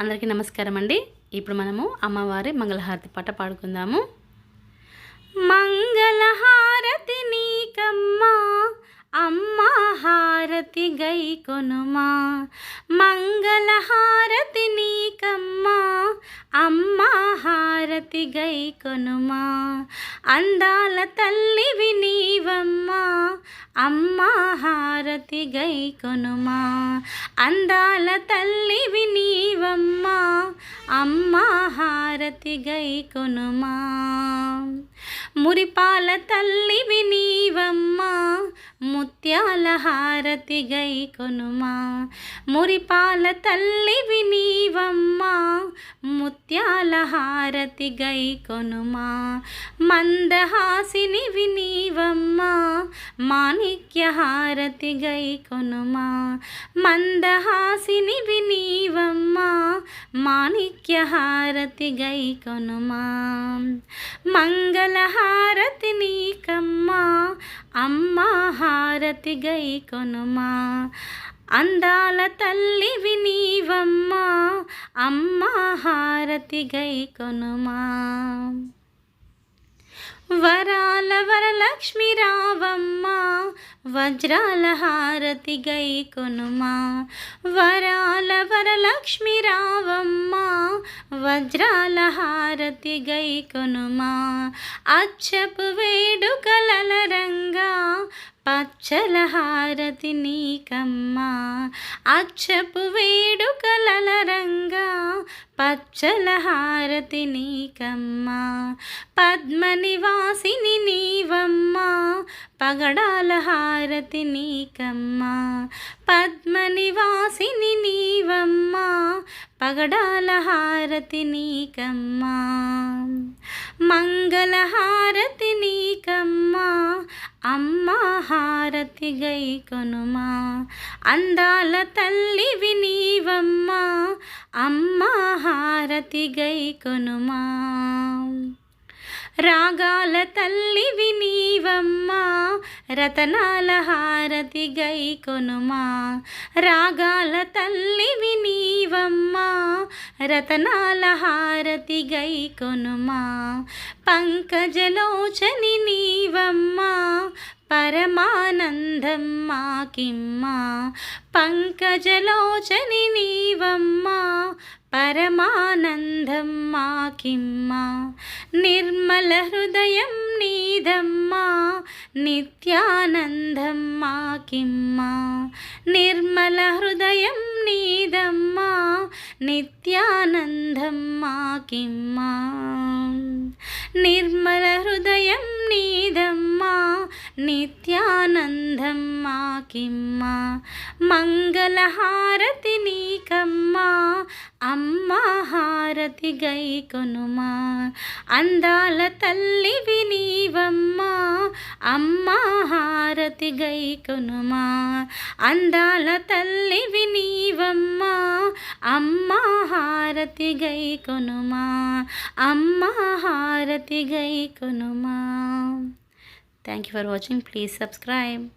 అందరికీ నమస్కారం అండి ఇప్పుడు మనము అమ్మవారి మంగళహారతి పాట పాడుకుందాము. మంగళహారతి నీకమ్మా అమ్మ హారతి గై కొనుమా. మంగళహారతి నీకమ్మా అమ్మా హారతి గై కొనుమా. అందాల తల్లివి నీవమ్మా అమ్మా హారతి గై కొనుమా. అందాల తల్లివి నీవమ్మా అమ్మా హారతి గై కొనుమా. మురిపాల తల్లివి నీవమ్మా ముత్యాల హారతి గై కొనుమా. మురిపాల తల్లి వినీవమ్మా ముత్యాల హారతి గై కొనుమా. మందహాసిని వినీవమ్మా మాణిక్య హారతి గై కొనుమా. మందహాసిని వినీవమ్మా మాణిక్య హారతి గై కొనుమా. మంగళహారతి నీకమ్మా అమ్మ హారతి గై కొనుమా. అందాల తల్లివి నీవమ్మా అమ్మ హారతి గై కొనుమా. వరాల వరలక్ష్మి రావమ్మ వజ్రాల హారతి గై కొనుమా. వరాల వరలక్ష్మి వజ్రాల హారతి గై కొనుమా అచ్చపు వేడుకలల రంగా పచ్చల హారతి నీకమ్మా అచ్చపు వేడుకలల రంగా పచ్చల హారతి నీకమ్మా పద్మనివాసిని నీవమ్మా పగడాల హారతి నీకమ్మా పద్మనివాసిని నీవమ్మా పగడాల హారతి నీకమ్మా మంగళ హారతి నీకమ్మా అమ్మా హారతి గై కొనుమా అందాల తల్లివి వినీవమ్మా అమ్మా హారతి గై కొనుమా. రాగాల తల్లి వినీవమ్మా రతనాల హారతి గై కొనుమా. రాగాల తల్లివి వినీవమ్మా రతనాల హారతి గై కొనుమా. పంకజలోచని నీవమ్మా పరమానందం మాకిమ్మా పంకజలోచని నీవమ్మా పరమానందం మాకిమ్మా నిర్మల హృదయం నీదమ్మా నిత్యానందం మాకిమ్మా నిర్మల హృదయం నీదమ్మా నిత్యానందం మాకిమ్మా నిర్మల హృదయం నీదమ్మా నిత్యానందం మాకిమ్మా మంగళహారతి అమ్మా హారతి గై కొనుమా. అందాల తల్లివి నీవమ్మా అమ్మా హారతి గై కొనుమా. అందాల తల్లివి నీవమ్మా అమ్మా హారతి గై కొనుమా. అమ్మా హారతి గై కొనుమా. Thank you for watching please subscribe